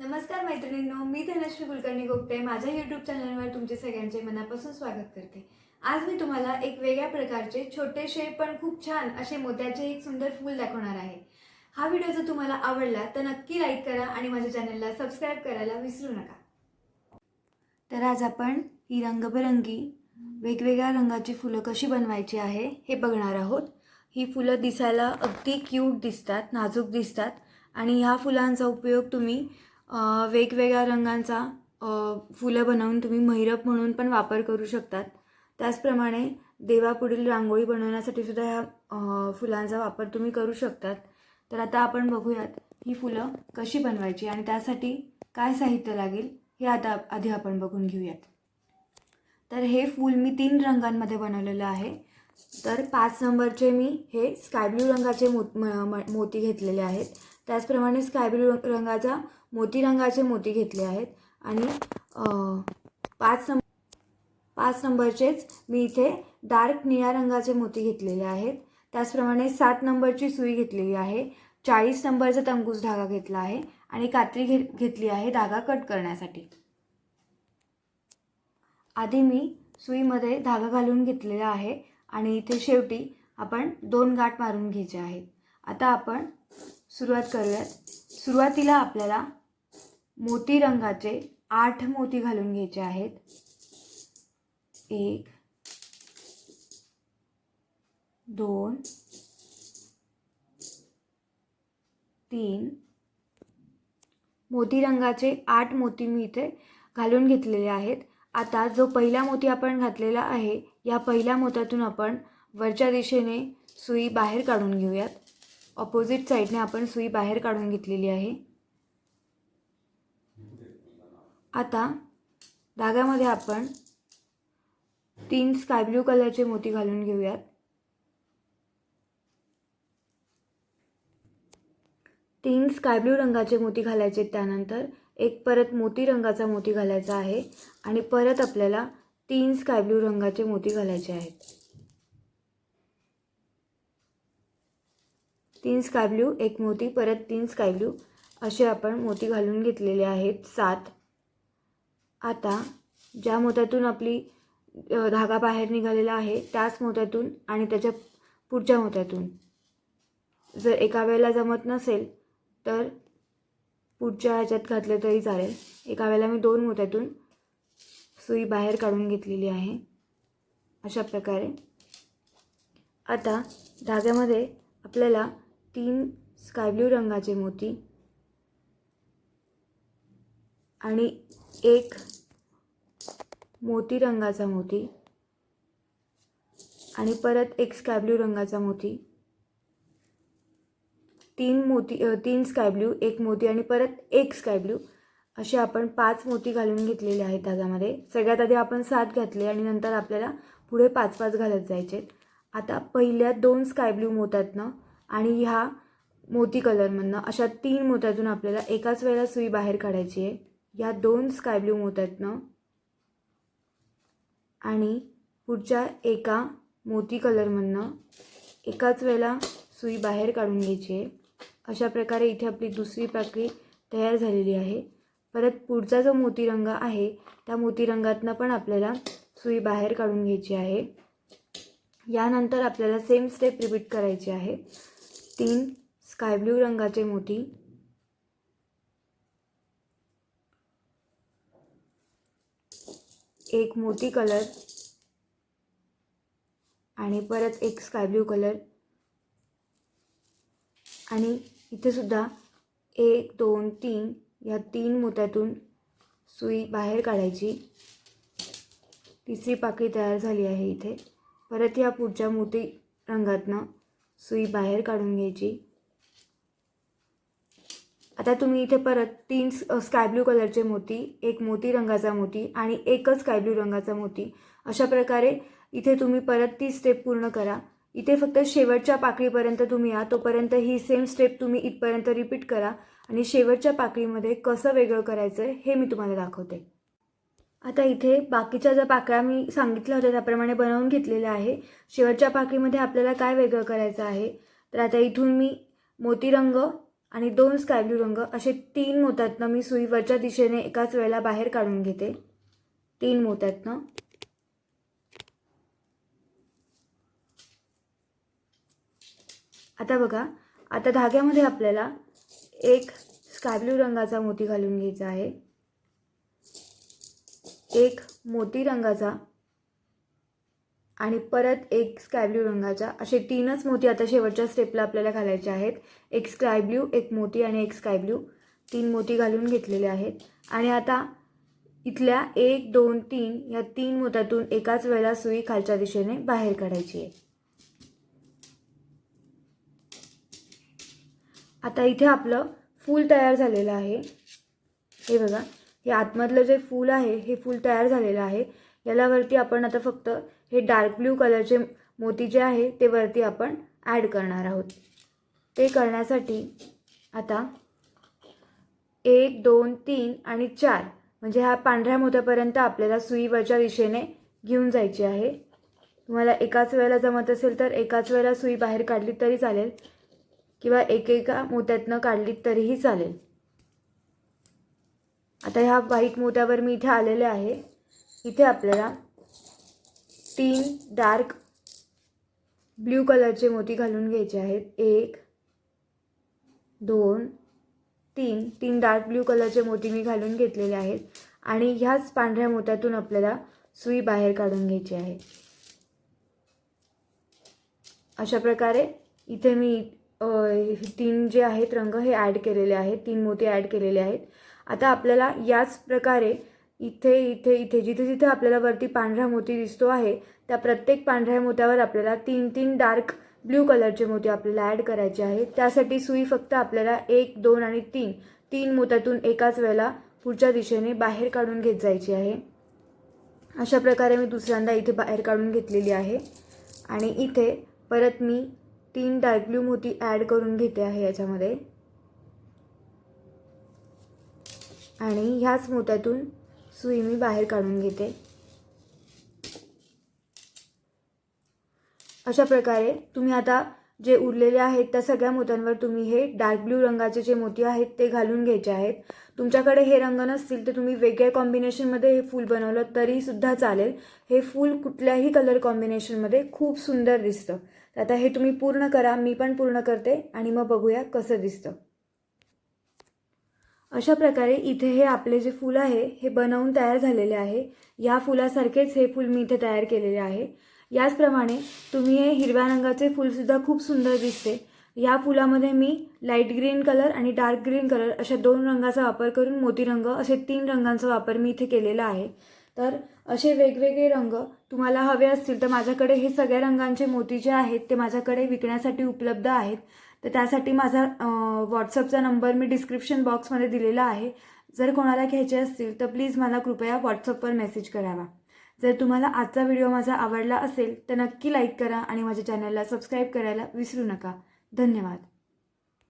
नमस्कार मैत्रिणींनो मी धनश्री कुलकर्णी गोपटे माझ्या यूट्यूब चॅनलवर तुमचे सगळ्यांचे मनापासून स्वागत करते. आज मी तुम्हाला एक वेगळ्या प्रकारचे छोटेसे पण खूप छान असे मोत्याचे एक सुंदर फूल दाखवणार आहे. हा व्हिडिओ जर तुम्हाला आवडला तर नक्की लाईक करा आणि माझ्या चॅनलला सबस्क्राईब करायला विसरू नका. तर आज आपण ही रंगबेरंगी वेगवेगळ्या रंगाची फुलं कशी बनवायची आहे हे बघणार आहोत. ही फुलं दिसायला अगदी क्यूट दिसतात नाजूक दिसतात. आणि ह्या फुलांचा उपयोग तुम्ही वेगवेगळ्या रंगांचा फुलं बनवून तुम्ही महिरप म्हणून पण वापर करू शकतात. त्याचप्रमाणे देवापुढील रांगोळी बनवण्यासाठी सुद्धा ह्या फुलांचा वापर तुम्ही करू शकतात. तर आता आपण बघूयात ही फुलं कशी बनवायची आणि त्यासाठी काय साहित्य लागेल हे आता आधी आपण बघून घेऊयात. तर हे फूल मी तीन रंगांमध्ये बनवलेलं आहे. तर पाच नंबरचे मी हे स्काय ब्ल्यू रंगाचे मो म- म- मोती घेतलेले आहेत. त्याचप्रमाणे स्काय ब्ल्यू रंगाचा मोती रंगाचे मोती घेतले आहेत. आणि पाच नंबर पाच नंबरचेच मी इथे डार्क निळ्या रंगाचे मोती घेतलेले आहेत. त्याचप्रमाणे सात नंबरची सुई घेतलेली आहे. चाळीस नंबरचा तंगूस धागा घेतला आहे. आणि कात्री घे घेतली आहे धागा कट करण्यासाठी. आधी मी सुईमध्ये धागा घालून घेतलेला आहे. आणि इथे शेवटी आपण दोन गाठ मारून घ्यायचे आहेत. आता आपण सुरुवात करूयात. सुरुवातीला आपल्याला मोती रंगाचे आठ मोती घालून घ्यायचे आहेत. एक दोन तीन. मोती रंगाचे आठ मोती मी इथे घालून घेतलेले आहेत. आता जो पहिला मोती आपण घातलेला आहे या पहिल्या मोत्यातून आपण वरच्या दिशेने सुई बाहेर काढून घेऊयात. ऑपोजिट साईडने आपण सुई बाहेर काढून घेतलेली आहे. आता धाग्यामध्ये आपण तीन स्काय ब्ल्यू कलरचे मोती घालून घेऊयात. तीन स्काय ब्ल्यू रंगाचे मोती घालायचे त्यानंतर एक परत मोती रंगाचा मोती घालायचा आहे आणि परत आपल्याला तीन स्काय ब्ल्यू रंगाचे मोती घालायचे आहेत. तीन स्काय ब्ल्यू एक मोती परत तीन स्काय ब्ल्यू असे आपण मोती घालून घेतलेले आहेत सात. आता ज्या मोत्यातून आपली धागा बाहेर निघालेला आहे त्याच मोत्यातून आणि त्याच्या पुढच्या मोत्यातून जर एका वेळेला जमत नसेल तर पुढच्या ह्याच्यात घातलं तरी चालेल. एका वेळेला मी दोन मोत्यातून सुई बाहेर काढून घेतलेली आहे. अशा प्रकारे. आता धाग्यामध्ये आपल्याला तीन स्कायब्ल्यू रंगाचे मोती आणि एक मोती रंगाचा मोती आणि परत एक स्कायब्ल्यू रंगाचा मोती. तीन मोती तीन स्कायब्ल्यू एक मोती आणि परत एक स्कायब्ल्यू असे आपण पाच मोती घालून घेतलेले आहेत त्याच्यामध्ये सगळ्यात आधी आपण सात घातले आणि नंतर आपल्याला पुढे पाच पाच घालत जायचे आता पहिल्या दोन स्कायब्ल्यू मोत्यातनं आणि ह्या मोती कलरमधनं अशा तीन मोत्यातून आपल्याला एकाच वेळेला सुई बाहेर काढायची आहे. या दोन स्काय ब्ल्यू मोत्यातनं आणि पुढच्या एका मोती कलरमधनं एकाच वेळेला सुई बाहेर काढून घ्यायची आहे. अशा प्रकारे इथे आपली दुसरी पाकळी तयार झालेली आहे. परत पुढचा जो मोती रंग आहे त्या मोती रंगातनं पण आपल्याला सुई बाहेर काढून घ्यायची आहे. यानंतर आपल्याला सेम स्टेप रिपीट करायची आहे. तीन स्काय ब्ल्यू रंगाचे मोती एक मोती कलर आणि परत एक स्काय ब्ल्यू कलर. आणि इथे सुद्धा एक दोन तीन या तीन मोत्यातून सुई बाहेर काढायची. तिसरी पाकळी तयार झाली आहे इथे. परत या पुढच्या मोती रंगातनं सुई बाहेर काढून घ्यायची. आता तुम्ही इथे परत तीन स्काय ब्लू कलरचे मोती एक मोती रंगाचा मोती आणि एकच स्काय रंगाचा मोती. अशा प्रकारे इथे तुम्ही परत ती स्टेप पूर्ण करा. इथे फक्त शेवटच्या पाकळीपर्यंत तुम्ही या तोपर्यंत ही सेम स्टेप तुम्ही इथपर्यंत रिपीट करा आणि शेवटच्या पाकळीमध्ये कसं वेगळं करायचं आहे हे मी तुम्हाला दाखवते. आता इथे बाकीच्या ज्या पाकळ्या मी सांगितल्या होत्या त्याप्रमाणे बनवून घेतलेल्या आहे. शेवटच्या पाकळीमध्ये आपल्याला काय वेगळं करायचं आहे? तर आता इथून मी मोती रंग आणि दोन स्काय ब्ल्यू रंग असे तीन मोत्यातनं मी सुई वरच्या दिशेने एकाच वेळेला बाहेर काढून घेते. तीन मोत्यातनं. आता बघा आता धाग्यामध्ये आपल्याला एक स्काय ब्ल्यू रंगाचा मोती घालून घ्यायचा आहे. एक मोती रंगाचा आणि परत एक स्काय ब्ल्यू असे तीनच मोती आता शेवटच्या स्टेपला आपल्याला घालायचे आहेत. एक स्काय ब्ल्यू एक मोती आणि एक स्काय ब्ल्यू तीन मोती घालून घेतलेले आहेत. आणि आता इथल्या एक दोन तीन या तीन मोत्यातून एकाच वेळेला सुई खालच्या दिशेने बाहेर काढायची आहे. आता इथे आपलं फूल तयार झालेलं आहे. हे बघा हे आतमधलं जे फूल आहे हे फूल तयार झालेलं आहे. यालावरती आपण आता फक्त हे डार्क ब्ल्यू कलरचे मोती जे आहे ते वरती आपण ॲड करणार आहोत. ते करण्यासाठी आता एक दोन तीन आणि चार म्हणजे ह्या पांढऱ्या मोत्यापर्यंत आपल्याला सुईवरच्या दिशेने घेऊन जायची आहे. तुम्हाला एकाच वेळेला जमत असेल तर एकाच वेळेला सुई बाहेर काढली तरी चालेल किंवा एकेका मोत्यातनं काढली तरीही चालेल. आता ह्या व्हाईट मोत्यावर मी इथे आलेले आहे. इथे आपल्याला तीन डार्क ब्ल्यू कलरचे मोती घालून घ्यायचे आहेत. एक दोन तीन. तीन डार्क ब्ल्यू कलरचे मोती मी घालून घेतलेले आहेत. आणि ह्याच पांढऱ्या मोत्यातून आपल्याला सुई बाहेर काढून घ्यायची आहे. अशा प्रकारे इथे मी तीन जे आहेत रंग हे ॲड केलेले आहेत. तीन मोती ॲड केलेले आहेत. आता आपल्याला याच प्रकारे इथे इथे इथे जिथे जिथे आपल्याला वरती पांढरा मोती दिसतो आहे त्या प्रत्येक पांढऱ्या मोत्यावर आपल्याला तीन तीन डार्क ब्ल्यू कलरचे मोती आपल्याला ॲड करायचे आहेत. त्यासाठी सुई फक्त आपल्याला एक दोन आणि तीन तीन मोत्यातून एकाच वेळेला पुढच्या दिशेने बाहेर काढून घेत जायची आहे. अशा प्रकारे मी दुसऱ्यांदा इथे बाहेर काढून घेतलेली आहे. आणि इथे परत मी तीन डार्क ब्ल्यू मोती ॲड करून घेते आहे याच्यामध्ये. आणि ह्याच मोत्यातून सुई मी बाहेर काढून घेते. अशा प्रकारे तुम्ही आता जे उरलेले आहेत त्या सगळ्या मोत्यांवर तुम्ही हे डार्क ब्ल्यू रंगाचे जे मोती आहेत ते घालून घ्यायचे आहेत. तुमच्याकडे हे रंग नसतील तर तुम्ही वेगळ्या कॉम्बिनेशनमध्ये हे फूल बनवलं तरीसुद्धा चालेल. हे फूल कुठल्याही कलर कॉम्बिनेशनमध्ये खूप सुंदर दिसतं. तर आता हे तुम्ही पूर्ण करा मी पण पूर्ण करते आणि मग बघूया कसं दिसतं. अशा प्रकारे इथे हे आपले जे फूल आहे हे बनवून तयार झालेले आहे. या फुलासारखेच हे फूल मी इथे तयार केलेले आहे. याचप्रमाणे तुम्ही हे हिरव्या रंगाचे फूलसुद्धा खूप सुंदर दिसते. या फुलामध्ये मी लाइट ग्रीन कलर आणि डार्क ग्रीन कलर अशा दोन रंगाचा वापर करून मोती रंग असे तीन रंगांचा वापर मी इथे केलेला आहे. तर असे वेगवेगळे रंग तुम्हाला हवे असतील तर माझ्याकडे हे सगळ्या रंगांचे मोती जे आहेत ते माझ्याकडे विकण्यासाठी उपलब्ध आहेत. तर त्यासाठी माझा व्हॉट्सअपचा नंबर मी डिस्क्रिप्शन बॉक्समध्ये दिलेला आहे. जर कोणाला घ्यायचे असतील तर प्लीज मला कृपया व्हॉट्सअपवर मेसेज करावा. जर तुम्हाला आजचा व्हिडिओ माझा आवडला असेल तर नक्की लाईक करा आणि माझ्या चॅनलला सबस्क्राईब करायला विसरू नका. धन्यवाद.